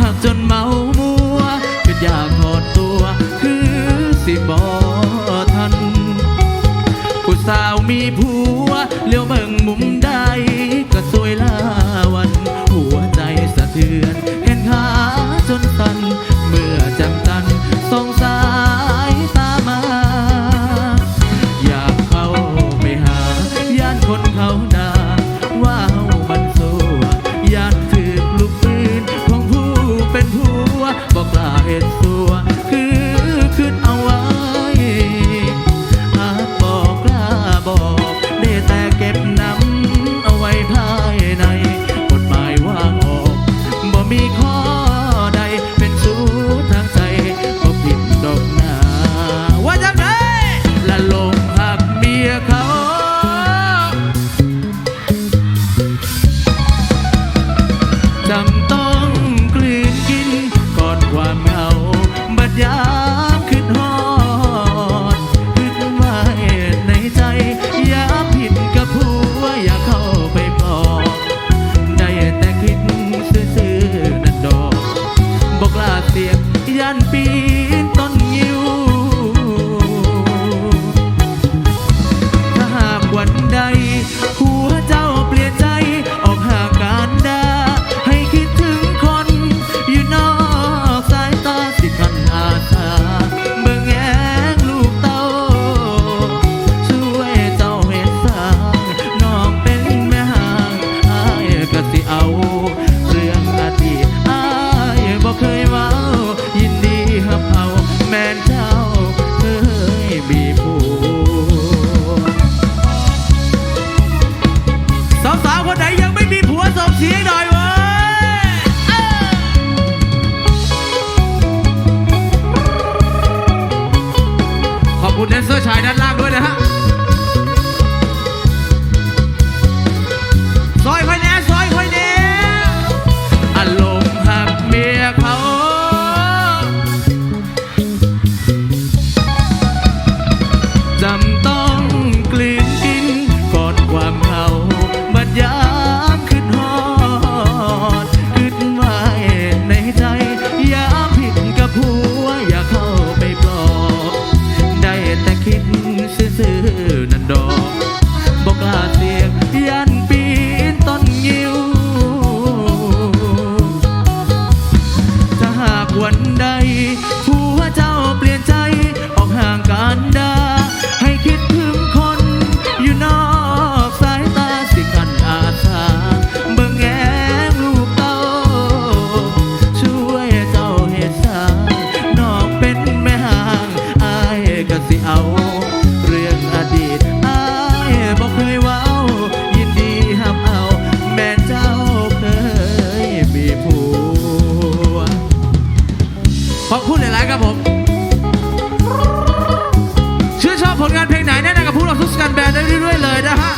หากจนเมามัวก็อยากถอดตัว คือสิบอทันผู้สาวมีผัวเลี้ยวเบิ่งมุมใดก็สวยลาวัน หัวใจสะเทือน บอกลาเหตุ ยันปีนต้นยิวถ้าหากวันใด เสียงหน่อยเว้ยขอบคุณแดนเซอร์ชายด้านล่า สิเอา เรื่องอดีตอายบอกเคยว้าวยินดีห้ามเอา แม่เจ้าเคยมีผัวพอบคุณหลาย ๆ ครับผมชื่อชอบผลงานเพลงไหนแนะนำกับพวกเราทุกสกันแบนได้เรื่อย ๆ เลยนะฮะ